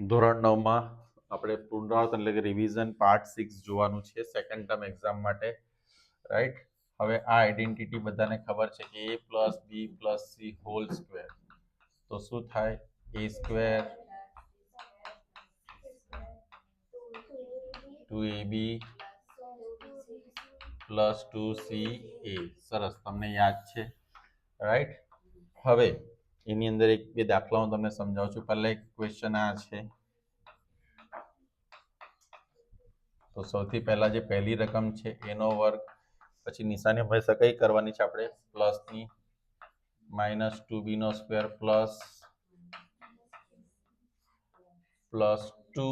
ધોરણ નવમાં આપણે પુનરાવર્તન એટલે કે રિવિઝન પાર્ટ સિક્સ જોવાનું છે સેકન્ડ ટર્મ એક્ઝામ માટે રાઈટ હવે આ આઈડેન્ટિટી બધાને ખબર છે કે a plus b plus c whole square તો શું થાય? A square two a b plus two c a સરસ, તમને યાદ છે રાઈટ હવે એની અંદર એક બે દાખલા હું તમને સમજાવું છું. પહેલા એક ક્વેશ્ચન આ છે. તો સૌથી પહેલા જે પહેલી રકમ છે, એનો વર્ગ, પછી નિશાની હંમેશા કઈ કરવાની છે આપણે પ્લસની માઇનસ ટુ બી નો square plus plus two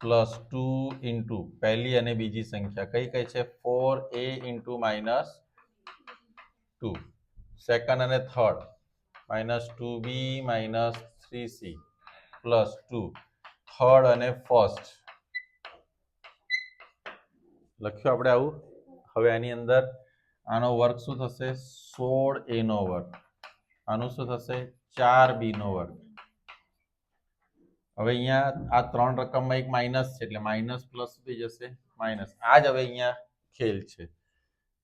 plus two into પહેલી અને બીજી સંખ્યા, કઈ કઈ છે? Four a into minus two second અને third minus two b minus three c plus two third અને ફર્સ્ટ. લખ્યું આપણે આવું? હવે આની અંદર આનો વર્ગ શું થશે? સોળ એ નો વર્ગ. આનું શું થશે? ચાર બી નો વર્ગ. હવે અહીંયા આ ત્રણ રકમમાં એક માઇનસ છે એટલે માઇનસ પ્લસ થઈ જશે માઇનસ. આ જ હવે અહીંયા ખેલ છે.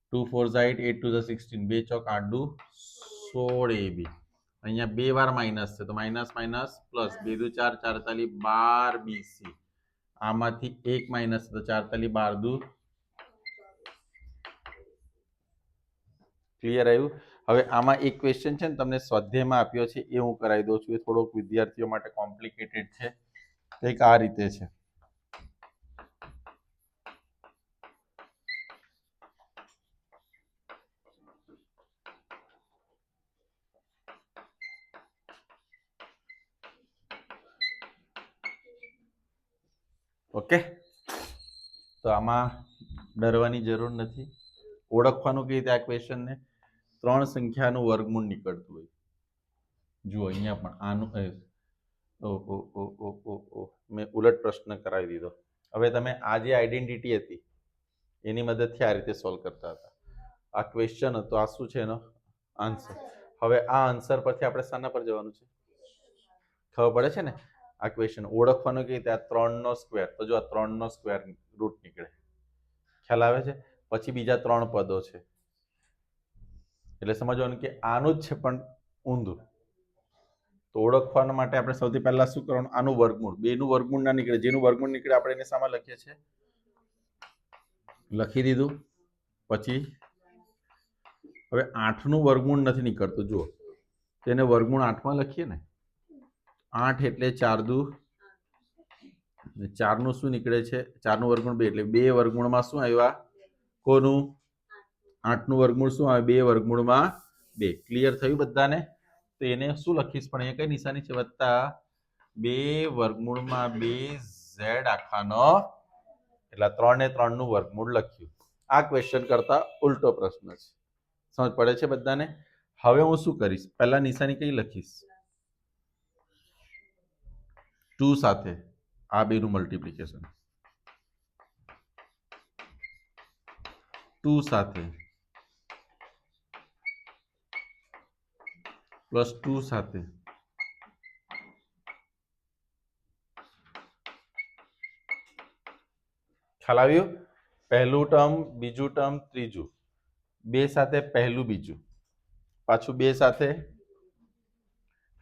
ટુ ફોર ઝાઇટ એટ ટુ ધ સિક્સટીન. બે ચોક આડું સોળ એ બી. અહીંયા બે વાર માઇનસ છે તો માઇનસ માઇનસ પ્લસ બે દુ ચાર ચાર તાલી બાર બીસી આમાંથી એક માઇનસ તો ચાર તાલી બાર દુ ક્લિયર આવ્યું? હવે આમાં એક ક્વેશ્ચન છે ને તમને સ્વાધ્યાયમાં આપ્યો છે એ હું કરાવી દઉં છું. એ થોડોક વિદ્યાર્થીઓ માટે કોમ્પ્લિકેટેડ છે. કંઈક આ રીતે છે. ઓકે? તો આમાં ડરવાની જરૂર નથી. ઓળખવાનું કેવી રીતે આ ક્વેશ્ચનને? ત્રણ સંખ્યાનું વર્ગમૂળ નીકળતું હોય. જુઓ, અહીંયા પણ આનું ઓ ઓ ઓ ઓ ઓ ઓ, મેં ઉલટ પ્રશ્ન કરાવી દીધો. હવે તમે આ જે આઈડેન્ટિટી હતી, એની મદદથી આ રીતે સોલ્વ કરતા હતા. આ ક્વેશ્ચન હતો, આ શું છે એનો આન્સર હવે આ આન્સર પરથી આપણે શાના પર જવાનું છે. ખબર પડે છે ને? આ ક્વેશ્ચન ઓળખવાનું કે આ ત્રણનો સ્ક્વેર તો જો આ ત્રણનો સ્ક્વેર રૂટ નીકળે. ખ્યાલ આવે છે? પછી બીજા ત્રણ પદો છે. એટલે સમજવાનું કે આનું જ છે પણ ઊંધું. તો ઓળખવા માટે આપણે સૌથી પહેલા શું કરવાનું? આનું વર્ગમૂળ. બેનું વર્ગમૂળ ના નીકળે. જેનું વર્ગમૂળ નીકળે આપણે એને સામે લખીએ છીએ? લખી દીધું. પછી હવે આઠનું વર્ગમૂળ નથી નીકળતું. જુઓ. તેને વર્ગમૂળ આઠમાં લખીએ ને. આઠ એટલે ચાર દુ. ચારનું શું નીકળે છે? ચારનું વર્ગમૂળ બે એટલે બે વર્ગમૂળમાં શું આવ્યા? કોનું? આઠનું વર્ગમૂળ શું આવે? બે વર્ગમૂળમાં બે. ક્લિયર થયું બધાને? તો એને શું લખીશ? પણ અહીંયા કઈ નિશાની છે વત્તા બે વર્ગમૂળમાં બે ઝેડ આખાનો એટલે ત્રણ ને ત્રણનું વર્ગમૂળ લખ્યું. આ ક્વેશ્ચન કરતા ઉલટો પ્રશ્ન છે. સમજ પડે છે બધાને? હવે હું શું કરીશ? પહેલા નિશાની કઈ લખીશ? ટુ સાથે આ બેનું મલ્ટિપ્લિકેશન ટુ સાથે પ્લસ ટુ સાથે ખ્યાલ આવ્યું? પહેલું ટર્મ, બીજું ટર્મ, ત્રીજું. બે સાથે પહેલું બીજું. પાછું બે સાથે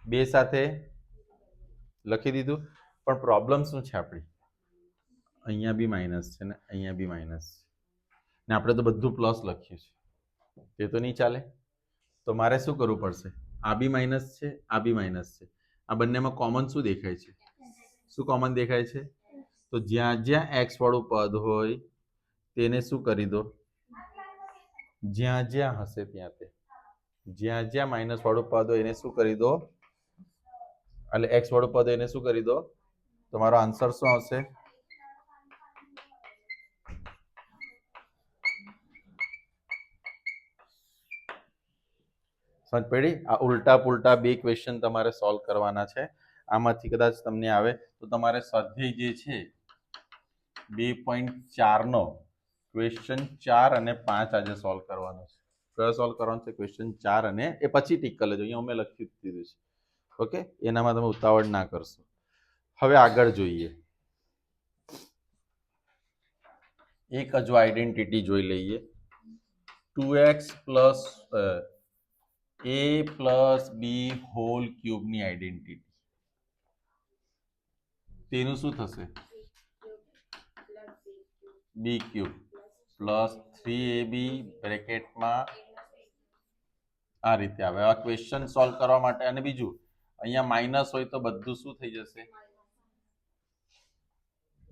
બે સાથે લખી દીધું. પણ પ્રોબ્લેમ શું છે આપણી? અહીંયા બી માઇનસ છે ને અહીંયા બી માઇનસ છે. ને આપણે તો બધું પ્લસ લખ્યું છે તે તો નહીં ચાલે. તો મારે શું કરવું પડશે? આ બી માઇનસ છે, આ બી માઇનસ છે. આ બંનેમાં કોમન શું દેખાય છે? શું કોમન દેખાય છે? તો જ્યાં જ્યાં એક્સ વાળું પદ હોય, તેને શું કરી દો? જ્યાં જ્યાં હશે ત્યાં તે. જ્યાં જ્યાં માઇનસ વાળું પદ હોય, એને શું કરી દો? એટલે એક્સ વાળું પદ એને શું કરી દો? તમારો આન્સર શું આવશે? સમજ પડી? આ ઉલટા પુલટા બે ક્વેશ્ચન તમારે સોલ્વ કરવાના છે. આમાંથી કદાચ તમને આવે. તો તમારે સ્વાધ્યાય જે છે, બે પોઈન્ટ ચારનો ક્વેશ્ચન ચાર અને પાંચ આજે સોલ્વ કરવાનો છે. કયો સોલ્વ કરવાનો છે? ક્વેશ્ચન ચાર અને એ પછી ટીક કરી લેજો. અહીંયા અમે લખી દીધું છે. ઓકે? એનામાં તમે ઉતાવળ ના કરશો. હવે આગળ જોઈએ. એક હજુ આઈડેન્ટિટી જોઈ લઈએ. Two x plus a plus b whole ક્યુબની identity તેનું શું થશે? B cube plus three a b બ્રેકેટમાં આ રીતે આવે. આ ક્વેશ્ચન સોલ્વ કરવા માટે અને બીજું અહીંયા માઇનસ હોય તો બધું શું થઈ જશે?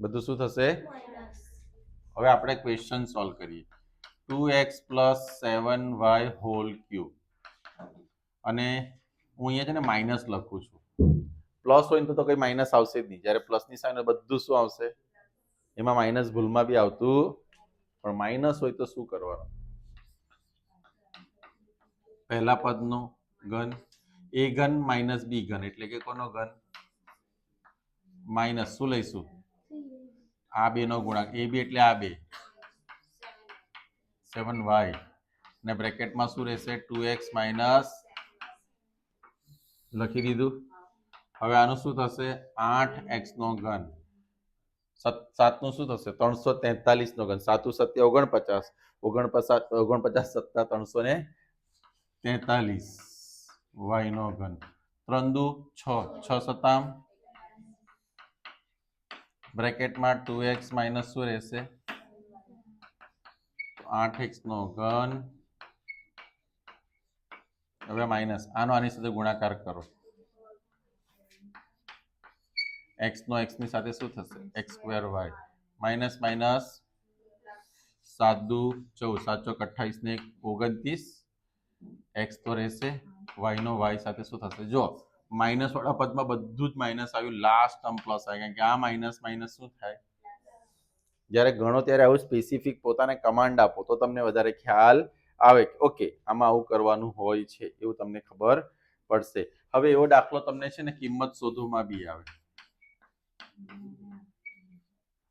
બધું શું થશે? હવે આપણે ક્વેશ્ચન સોલ્વ કરીએ. Two x plus seven y whole cube અને હું અહીંયા છે ને માઇનસ લખું છું. પ્લસ હોય તો કંઈ માઇનસ આવશે જ નહીં. જ્યારે પ્લસની સાઈન બધું શું આવશે? એમાં માઇનસ ભૂલમાં બી આવતું પણ માઇનસ હોય તો શું કરવાનું? પહેલા પદનો ઘન એ ઘન માઇનસ બી ઘન, એટલે કે કોનો ઘન? માઇનસ શું લઈશું? આ બે નો ગુણાંક એ બી એટલે આ બે. સેવન વાય ને બ્રેકેટમાં શું રહેશે? ટુ એક્સ માઇનસ લખી દીધું. હવે આનું શું થશે? આઠ એક્સ નો ઘન. સાતનું શું થશે? ત્રણસો તેતાલીસ નો ઘન. સાતું સત્ય ઓગણપચાસ. ઓગણપચાસ ઓગણપચાસ સત્તા ત્રણસો ને તેતાલીસ. વાય નો ઘન ત્રણ દુ છ છ સતામ. બ્રેકેટમાં ટુ એક્સ માઇનસ શું રહેશે? આઠ એક્સ નો ઘન. હવે માઇનસ આનો આની સાથે ગુણાકાર કરો. એક્સ નો એક્સની સાથે શું થશે? X square y minus minus સાત દુ ચૌદ. સાત ચોક અઠ્ઠાવીસ ને ઓગણત્રીસ. એક્સ તો રહેશે વાય નો વાય સાથે શું થશે? જો માઇનસ વાળા પદમાં બધું જ માઇનસ આવ્યું લાસ્ટ ટર્મ પ્લસ આવે કારણ કે આ માઇનસ માઇનસ શું થાય? જ્યારે ગણો ત્યારે આવું સ્પેસિફિક પોતાને કમાન્ડ આપો, તો તમને વધારે ખ્યાલ આવે ઓકે આમાં આવું કરવાનું હોય છે, એવું તમને ખબર પડશે. હવે એવો દાખલો તમને છે ને કિંમત શોધવામાં બી આવે.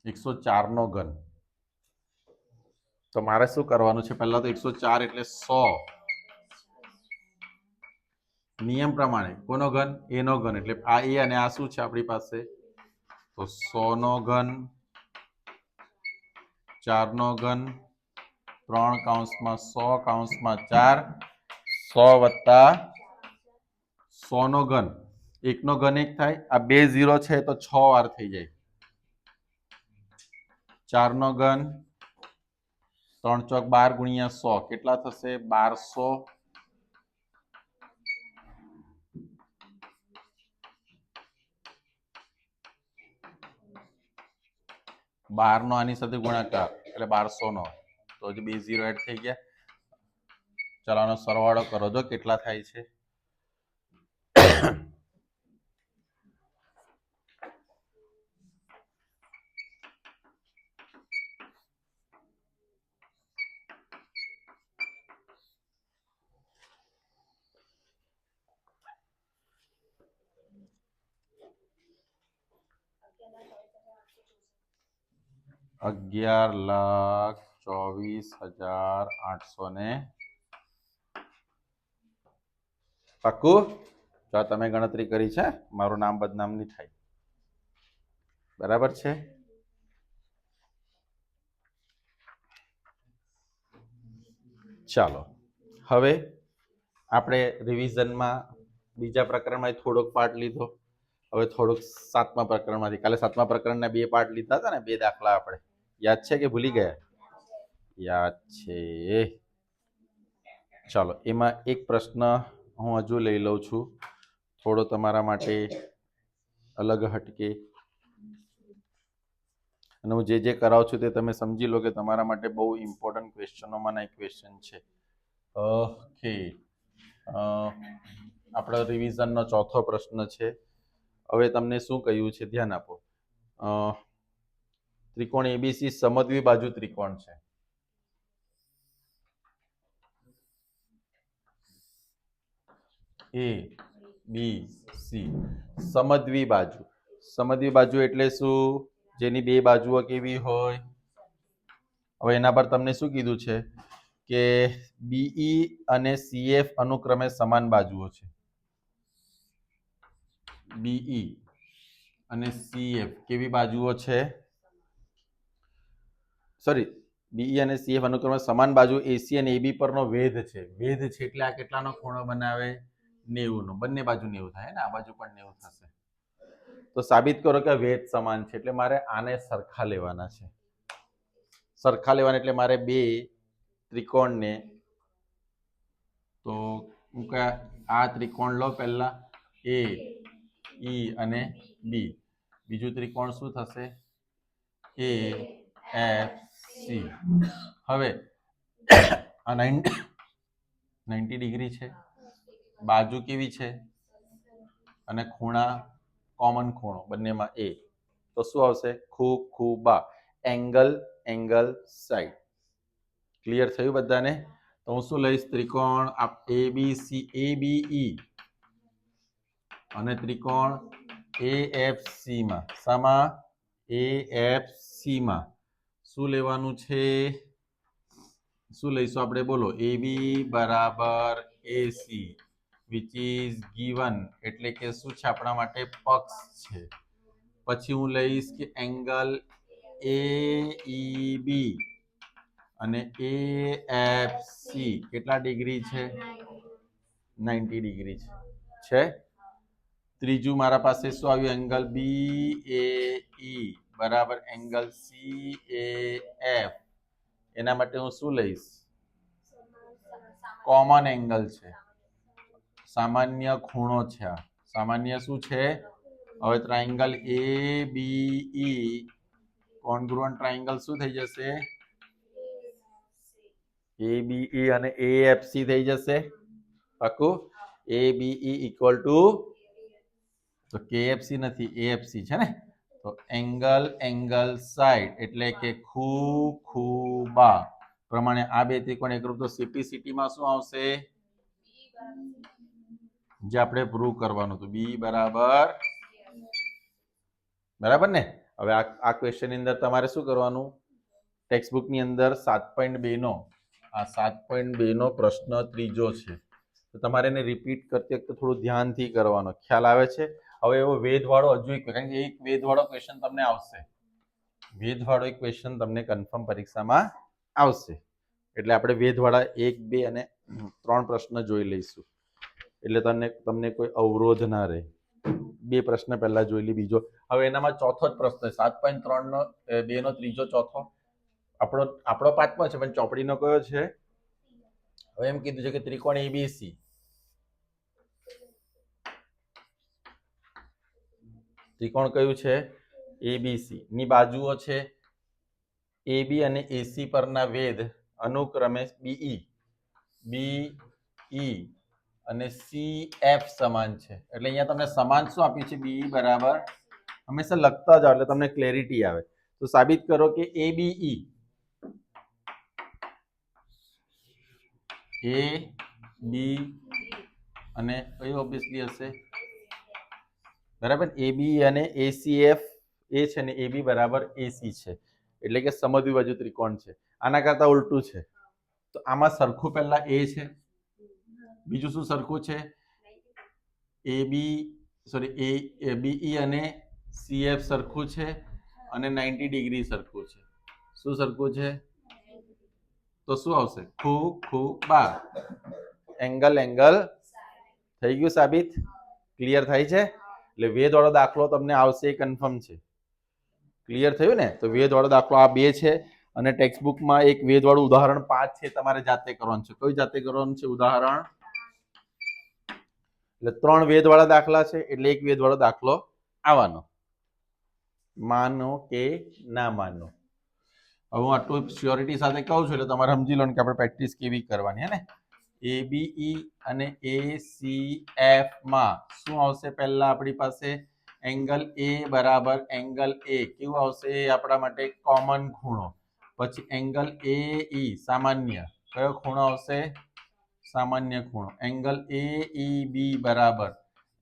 એકસો ચાર નો ઘન. તો મારે શું કરવાનું છે? પહેલા તો એકસો ચાર એટલે સો. નિયમ પ્રમાણે કોનો ઘન? એનો ઘન. એટલે આ એ અને આ શું છે આપણી પાસે? તો સો નો ઘન, ચાર નો ઘન, ત્રણ કાઉન્સમાં સો, કાઉન્સમાં ચાર, સો વત્તા સો નો ઘન. એક નો ઘન એક થાય. આ બે ઝીરો છે તો છ વાર થઈ જાય. ચાર નો ઘન, ત્રણ ચોક બાર ગુણ્યા સો. કેટલા થશે? બારસો બાર નો આની સાથે ગુણાકાર, એટલે બારસો નો તો હજી બે ઝીરો એડ થઈ ગયા. ચલાનો સરવાળો કરો જો કેટલા થાય છે. અગિયાર લાખ ચોવીસ હજાર આઠસો ને પાક્કું? જો તમે ગણતરી કરી છે, મારું નામ બદનામ નહીં થાય. બરાબર છે? ચાલો, હવે આપણે રિવિઝનમાં બીજા પ્રકરણમાં થોડોક પાર્ટ લીધો. હવે થોડુંક સાતમા પ્રકરણમાંથી. કાલે સાતમા પ્રકરણના બે પાર્ટ લીધા હતા ને, બે દાખલા આપણે. યાદ છે કે ભૂલી ગયા? યાદ છે. ચાલો, એમાં એક પ્રશ્ન હું હજુ લઈ લઉં છું. થોડો તમારા માટે અલગ હટકે. અને હું જે જે કરાવું છું તે તમે સમજી લો કે તમારા માટે બહુ ઇમ્પોર્ટન્ટ ક્વેશ્ચનોમાંના એક ક્વેશ્ચન છે. ઓકે આપણો રિવિઝનનો ચોથો પ્રશ્ન છે. હવે તમને શું કહ્યું છે? ધ્યાન આપો. ત્રિકોણ એબીસી સમદ્વી બાજુ ત્રિકોણ છે. એ બી સી સમદ્વી બાજુ. સમદ્વી બાજુ એટલે શું? જેની બે બાજુઓ કેવી હોય? હવે એના પર તમને શું કીધું છે? કે બીઈ અને સીએફ અનુક્રમે સમાન બાજુઓ છે. બીઈ અને સીએફ કેવી બાજુઓ છે? સોરી બીઈ અને સીએફ અનુક્રમે સમાન બાજુ એસી અને એબી પરનો વેધ છે. વેધ છે એટલે આ કેટલાનો ખૂણો બનાવે? નેવું નો બંને બાજુ નેવું થાય ને? આ બાજુ પણ નેવું થશે. તો સાબિત કરો કે વેધ સમાન છે એટલે મારે આને સરખા લેવાના છે. સરખા લેવાના એટલે મારે બે ત્રિકોણને તો હું કયા? આ ત્રિકોણ લો પહેલા. એ ઈ અને બી બીજું ત્રિકોણ શું થશે? A F C. હવે આ નાઇન્ટી ડિગ્રી છે. બાજુ કેવી છે? અને ખૂણા કોમન ખૂણો, બંનેમાં એ તો શું આવશે? ખૂ ખૂ બા એંગલ એંગલ સાઈડ ક્લિયર થયું બધાને? તો હું શું લઈશ? ત્રિકોણ એ બી સી એ બી ઈ અને ત્રિકોણ એ એફ સી માં. શામાં? એ એફ સી માં. શું લેવાનું છે? શું લઈશું આપણે? બોલો. એ બી બરાબર એસી વિચ ઇઝ ગીવન એટલે કે શું છે? આપણા માટે પક્ષ છે. પછી હું લઈશ કે એંગલ એ ઈ બી અને એ એફ સી કેટલા ડિગ્રી છે? નાઇન્ટી ડિગ્રી છે. ત્રીજું મારા પાસે શું આવ્યું? એંગલ બી એ ઈ બરાબર એંગલ સી એ એફ એના માટે હું શું લઈશ? કોમન એંગલ છે. સામાન્ય ખૂણો છે આ. સામાન્ય શું છે? હવે ટ્રાયંગલ એ બી ઈ કોન્ગ્રુઅન્ટ ટ્રાયંગલ શું થઈ જશે? એ બી ઈ અને એ એફ સી થઈ જશે. પાકું? એ બી ઈ ઇક્વલ ટુ તો કે એફ સી નથી. એએફસી છે ને? તો એંગલ એંગલ સાઈડ એટલે કે ખૂ ખૂ બા પ્રમાણે આ બે ત્રિકોણ એકરૂપ તો સીપીસીટી સિટીમાં શું આવશે? જે આપણે પ્રૂવ કરવાનું હતું. બી બરાબર. બરાબર ને? હવે આ આ ક્વેશ્ચનની અંદર તમારે શું કરવાનું? ટેક્સ્ટ બુકની અંદર સાત પોઈન્ટ બે નો, આ સાત પોઈન્ટ બે નો પ્રશ્ન ત્રીજો છે. તો તમારે એને રિપીટ કરતી વખતે થોડું ધ્યાનથી કરવાનો. ખ્યાલ આવે છે? હવે એવો વેદવાળો હજુ એક કારણ કે એક વેદવાળો ક્વેશ્ચન તમને આવશે. વેદવાળો એક ક્વેશ્ચન તમને કન્ફર્મ પરીક્ષામાં આવશે. એટલે આપણે વેદવાળા એક, બે અને ત્રણ પ્રશ્ન જોઈ લઈશું. એટલે તમને તમને કોઈ અવરોધ ના રહે. બે પ્રશ્ન પહેલા જોઈ લી, બીજો. હવે એનામાં ચોથો જ પ્રશ્ન સાત પોઈન્ટ ત્રણ નો બે નો ત્રીજો ચોથો. આપણો આપણો પાંચમો છે, પણ ચોપડીનો કયો છે? હવે એમ કીધું છે કે ત્રિકોણ એબીસી ત્રિકોણ કયું છે? એબીસી ની બાજુઓ છે એબી અને એસી પરના વેધ અનુક્રમે બીઈ બીઈ અને સી એફ સમાન છે. એટલે અહીંયા તમને સમાન શું આપ્યું છે? બીઈ બરાબર. હંમેશા લખતા જાઓ એટલે તમને ક્લેરિટી આવે. તો સાબિત કરો કે એ બીઈ એ બી અને કયું ઓબ્વિયસલી હશે? બરાબર? એ બી અને એસીએફ એ છે ને એ બી બરાબર એસી છે. એટલે કે સમદ્વિબાજુ ત્રિકોણ છે. આના કરતા ઉલટું છે. તો આમાં સરખું પહેલા એ છે. બીજું શું સરખું છે? A B sorry A BE અને સીએફ સરખું છે અને નાઇન્ટી ડિગ્રી સરખું છે. શું સરખું છે? તો શું આવશે? ખૂ ખૂ, બાર. એંગલ એંગલ થઈ ગયું સાબિત? ક્લિયર થાય છે? એટલે વેદ વાળો દાખલો તમને આવશે એ કન્ફર્મ છે. ક્લિયર થયું ને? તો વેદ વાળો દાખલો આ બે છે અને ટેક્સ્ટ બુકમાં એક વેદ વાળું ઉદાહરણ પાંચ છે, તમારે જાતે કરવાનું છે. કઈ જાતે કરવાનું છે? ઉદાહરણ. એટલે ત્રણ વેદ વાળા દાખલા છે, એટલે એક વેદ વાળો દાખલો આવવાનો. માનો કે ના માનો. હવે હું આટલું શ્યોરિટી સાથે કહું છું, એટલે તમારે સમજી લો કે આપણે પ્રેક્ટિસ કેવી કરવાની, હે ને? એ બીઈ અને એ સી એફમાં. શું આવશે પહેલા આપણી પાસે? એંગલ એ બરાબર એંગલ એ કેવું આવશે એ આપણા માટે કોમન ખૂણો. પછી એંગલ એ ઈ સામાન્ય. કયો ખૂણો આવશે? સામાન્ય ખૂણો. એંગલ એ ઈ બી બરાબર.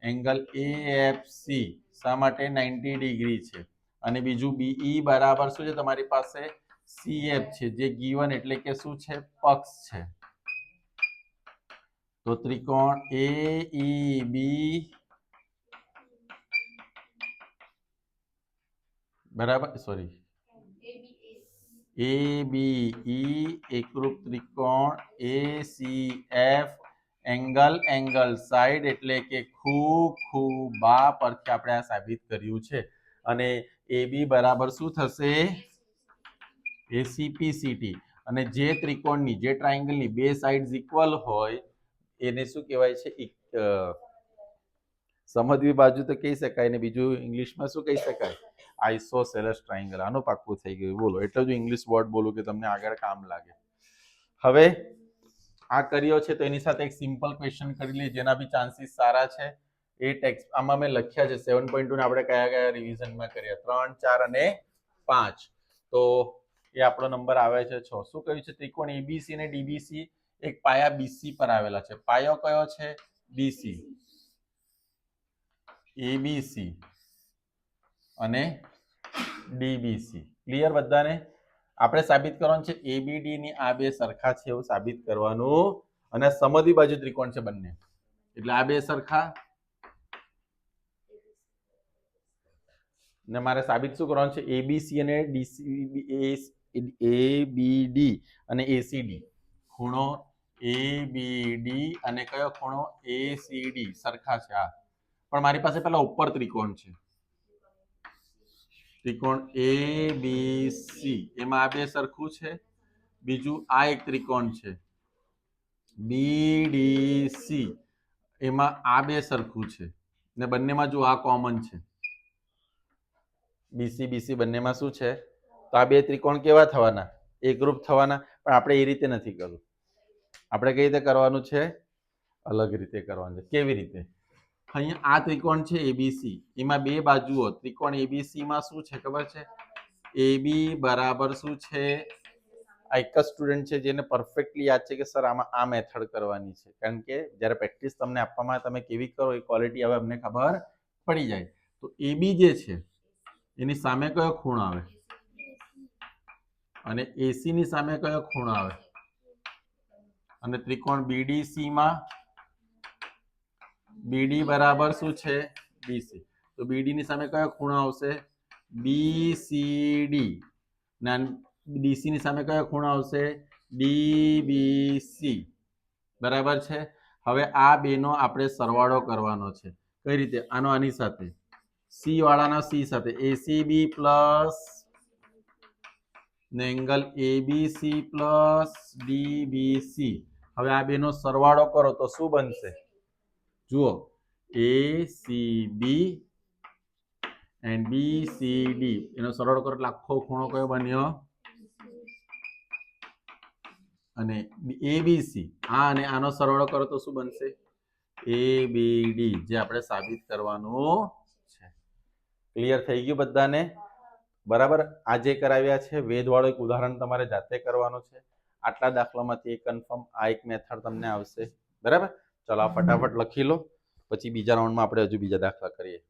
એંગલ એ એફ સી શા માટે? નાઇન્ટી ડિગ્રી છે. અને બીજું બીઈ બરાબર શું છે? તમારી પાસે સીએફ છે. જે ગીવન એટલે કે શું છે? પક્ષ છે. તો ત્રિકોણ એ ઈ બી બરાબર? સોરી એ બી ઈ એકરૂપ ત્રિકોણ A C F angle angle side એટલે કે ખૂ ખૂબ બા પરથી આપણે આ સાબિત કર્યું છે. અને એ બી બરાબર શું થશે? એસીપીસીટી અને જે ત્રિકોણની, જે ટ્રાયંગલની બે સાઇડ્સ ઇક્વલ હોય એને શું કહેવાય છે? સમજવી બાજુ તો કહી શકાય ને બીજું ઇંગ્લિશમાં શું કહી શકાય? Isosceles triangle. આનું પાક્કું થઈ ગયું. બોલો, એટલે જ ઇંગ્લિશ વર્ડ બોલું કે તમને આગળ કામ લાગે. હવે આ કર્યો છે તો એની સાથે એક સિમ્પલ ક્વેશ્ચન કરી લઈએ, જેના બી ચાન્સીસ સારા છે. એ ટેક્સ, આમાં મેં લખ્યા છે, સેવન પોઈન્ટ ટુ આપણે કયા કયા રિવિઝનમાં કર્યા? ત્રણ, ચાર અને પાંચ. તો એ આપણો નંબર આવે છે છ. શું કહ્યું છે? ત્રિકોણ એબીસી અને ડીબીસી એક પાયા બીસી પર આવેલા છે. પાયો કયો છે? બીસી એબીસી અને ડીબીસી ક્લિયર બધાને? આપણે સાબિત કરવાનું છે એબીડી ની આ બે સરખા છે એવું સાબિત કરવાનું. અને સમધી બાજુ ત્રિકોણ છે બંને. એટલે આ બે સરખા. ને મારે સાબિત શું કરવાનું છે? એબીસી અને ડીસી એબીડી અને એસીડી ખૂણો એબીડી અને કયો ખૂણો? એસીડી સરખા છે આ. પણ મારી પાસે પેલા ઉપર ત્રિકોણ છે. ત્રિકોણ એ બી સી એમાં આ બે સરખું છે. બીજું આ એક ત્રિકોણ છે. બી ડી સી એમાં આ બે સરખું છે. ને બંનેમાં જો આ કોમન છે. બીસી બીસી બંનેમાં શું છે? તો આ બે ત્રિકોણ કેવા થવાના? એકરૂપ થવાના. પણ આપણે એ રીતે નથી કરવું. આપણે કઈ રીતે કરવાનું છે? અલગ રીતે કરવાનું છે. કેવી રીતે? અહીંયા આ ત્રિકોણ છે એબીસી એમાં બે બાજુઓ. ત્રિકોણ એબીસી માં શું છે ખબર છે? એબી બરાબર શું છે? આ એક જ સ્ટુડન્ટ છે જેને પરફેક્ટલી યાદ છે કે સર આમાં આ મેથડ કરવાની છે. કારણ કે જ્યારે પ્રેક્ટિસ તમને આપવામાં તમે કેવી કરો એ ક્વોલિટી હવે અમને ખબર પડી જાય. તો એબી જે છે, એની સામે કયો ખૂણ આવે? અને એસી ની સામે કયો ખૂણ આવે? અને ત્રિકોણ બીડીસી માં બીડી બરાબર શું છે? બીસી તો બીડી ની સામે કયો ખૂણો આવશે? બીસીડી ડીસી ની સામે કયો ખૂણો આવશે? ડીબીસી બરાબર છે? હવે આ બેનો આપણે સરવાળો કરવાનો છે. કઈ રીતે? આનો આની સાથે. સી વાળાના સી સાથે. એસીબી પ્લસ ને એંગલ એબીસી પ્લસ ડીબીસી હવે આ બેનો સરવાળો કરો તો શું બનશે? જુઓ. A C B and B C D એનો સરવાળો કરો એટલે આખો ખૂણો કયો બન્યો? અને એ બી સી આ અને આનો સરવાળો કરો તો શું બનશે? એ બી ડી જે આપણે સાબિત કરવાનું છે. ક્લિયર થઈ ગયું બધાને? બરાબર? આજે કરાવ્યા છે, વેદવાળો એક ઉદાહરણ તમારે જાતે કરવાનું છે. આટલા દાખલામાંથી એ કન્ફર્મ આ એક મેથડ તમને આવશે. બરાબર? ચલો ફટાફટ લખી લો. પછી બીજા રાઉન્ડમાં આપણે હજુ બીજા દાખલા કરીએ.